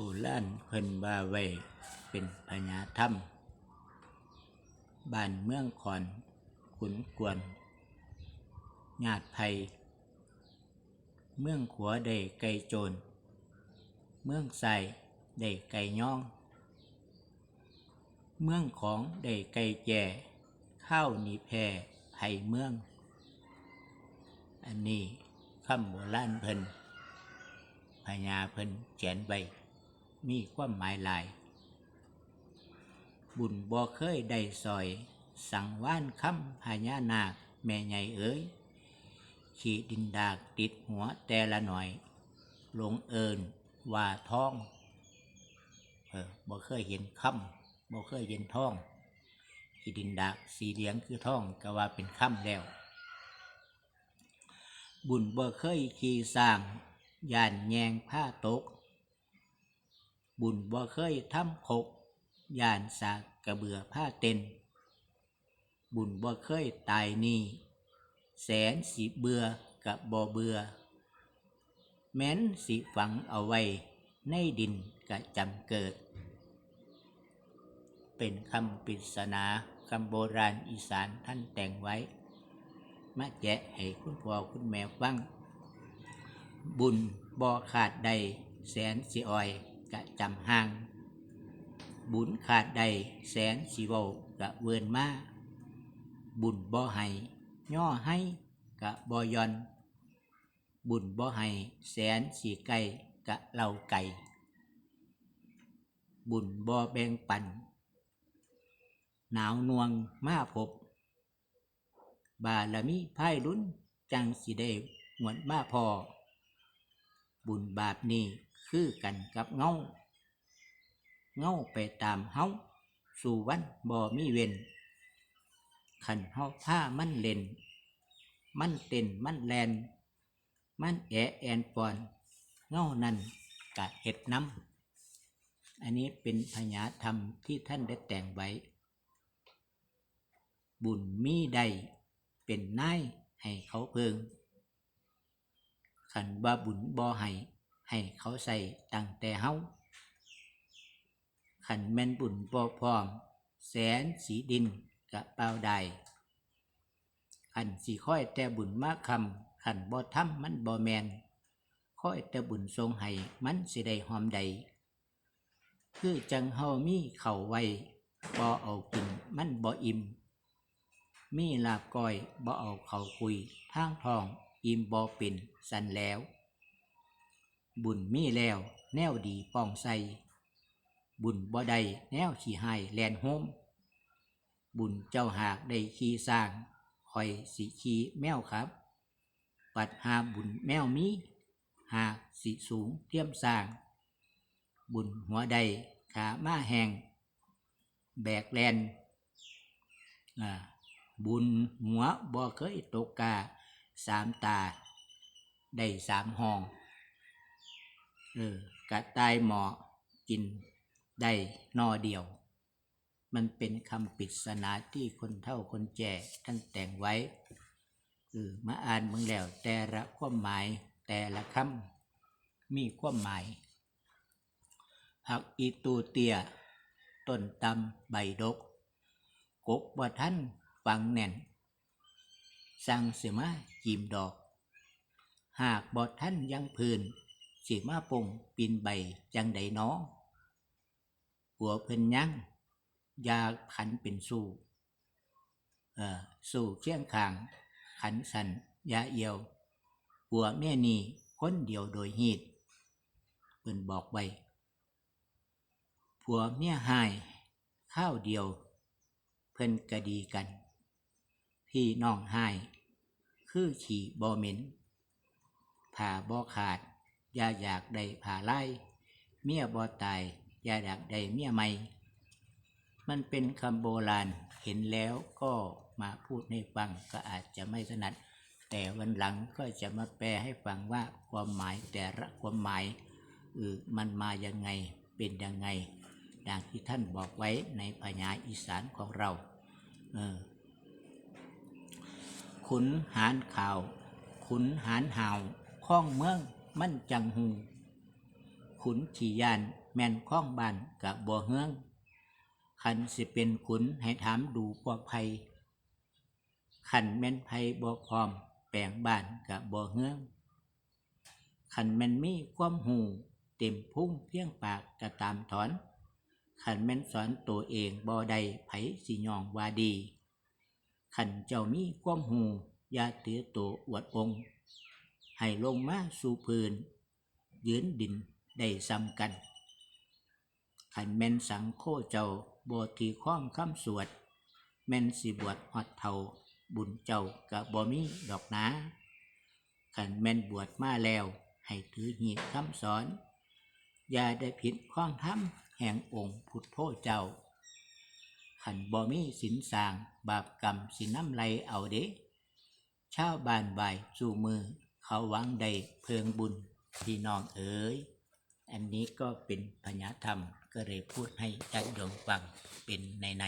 โบราณเพิ่นว่าไว้เป็นพญาถ้ำบ้านเมืองขอนขุนกวนญาติไพเมืองขัวได้ไก่โจร เมืองใส่ได้ไก่ย่อง เมืองของได้ไก่แก่ข้าวหนีแพรไผ่เมือง อันนี้คำโบราณเพิ่นพญาเพิ่นเขียนไว้ มีความหมายหลาย บุญบ่เคยได้ซอย สังว่านคำพญานาค แม่ใหญ่เอ๋ย ขี่ดินดากติดหัวแต่ละหน่อย ลงเอินว่าท้องเออบ่เคยเห็นคำบ่เคยเห็นท้องขี่ดินดากสีเหลียงคือท้องก็ว่าเป็นคำแล้วบุญบ่เคยขี่สร้างย่านแยงผ้าตก บุญบ่เคยทำขกยานสากกระเบือผ้าเต็น บุญบ่เคยตายหนี่แสนสีเบื่อกับบ่เบื่อ แม้นสิฝังเอาไว้ในดินกะจำเกิด เป็นคำปริศนาคำโบราณอีสานท่านแต่งไว้ มาแจะให้คุณพ่อคุณแม่ฟัง บุญบ่ขาดใดแสนสิออย กะจำห่าง บุญขาดใดแสนสิเวากะเวินมาบุญบ่ให้ย่อให้กะบ่ยอน บุญบ่ให้แสนสีไก่กะเหล่าไก่ บุญบ่แบ่งปัน หนาวนวงมาพบบารมีไพ่ลุ้นจังสิได้หวนมาพอ บุญบาปนี้ คือกันกับเงาเงาไปตามเฮาสู่วันบ่มีเวนขันเฮาผ้ามันเล่น มันเต้นมันแลน มันแอะแอนปอนเงานั่นกะเห็ดน้ำอันนี้เป็นพญาธรรมที่ท่านได้แต่งไว้ บุญมีใดเป็นนายให้เขาเพิงขันว่าบุญบ่ให้ ให้เขาใส่ตั้งแต่เฮาขันแม่นบุญบ่พร้อม แสนสีดินกะเปล่าใดขันสีค่อยแต่บุญมาคำขันบ่ทำมันบ่แมนค่อยแต่บุญทรงให้มันสิได้หอมใด คือจังเฮามีเข่าไว้บ่เอากินมันบ่อิ่มมีลาบก้อยบ่เอาเขาคุยทางทอง อิ่มบ่เป็นสันแล้ว บุญมีแล้ว แนวดีป้องใสบุญบ่ได้แนวขี้หายแลนโฮมบุญเจ้าหากได้ขี้สร้างคอยสิขี้แมวครับ ปัดหาบุญแมวมี หากสิสูงเทียมสร้าง บุญหัวใดขามาแหงแบกแลนบุญหัวบ่เคยตกกาสามตา ได้สามห้อง เออกระต่ายหมอกินได้นอเดียว มันเป็นคำปริศนาที่คนเท่าคนแก่ท่านแต่งไว้เออมาอ่านมึงแล้ว แต่ละความหมายแต่ละคำมีความหมายหักอีตูเตียต้นตำใบดก กกบ่ท่านฟังแน่น สั่งเสียมาจีมดอก หากบ่ท่านยังพื้น สิมาปงปีนใบจังใดน้อหัวเพิ่นยังยาขันเป็นสู้เอ่อสู้เชียงคาง ขันสันยาเอียวหัวแม่นีคนเดียวโดยฮีดเพิ่นบอกไว้ผัวเมียหายข้าวเดียว เพิ่นกะดีกัน พี่น้องหาย คือขี่บอเหม็นผ่าบอขาด อย่าอยากได้ผ่าไล่เมียบอตาย อย่าอยากได้เมียใหม่ มันเป็นคำโบราณเห็นแล้วก็มาพูดให้ฟังก็อาจจะไม่ถนัด แต่วันหลังก็จะมาแปลให้ฟังว่าความหมายแต่ละความหมายเออมันมายังไงเป็นยังไง ดังที่ท่านบอกไว้ในพญาอีสานของเราเออขุนหานข่าว ขุนหานห่าวข้องเมือง มั่นจังหูขุนขี่ยานแม่นข้องบานกะบ่เฮืองคันสิเป็นขุนให้ถามดูพวกภัยคันแม่นภัยบ่พร้อม แปลงบ้านกะบ่เฮืองคันแม่นมีความหูเต็มพุ่งเพียงปากกะตามถอนคันแม่นสอนตัวเองบ่ได้ไผสิยองว่าดีคันเจ้ามีความหูอย่าถือตัวอวดองค์ ให้ลงมาสู่พื้น ยืนดินได้ซ้ำกันขันแม่นสังโคเจ้าบทีข้องคำสวด แม่นสิบวชฮอดเทาบุญเจ้ากับบ่มีดอกนาขันแม่นบวชมาแล้ว ให้ถือหีบคำสอน อย่าได้ผิดข้องธรรมแห่งองค์พุทโธเจ้าขันบ่มีสินสาง บาปกรรมสิน้ำไหลเอาเด้ชาวบ้านบายสู่มือ เขาหวังได้เพิงบุญพี่น้องเอ๋ยอันนี้ก็เป็นพญาธรรมก็เลยพูดให้ญาติโยมฟังเป็นในใน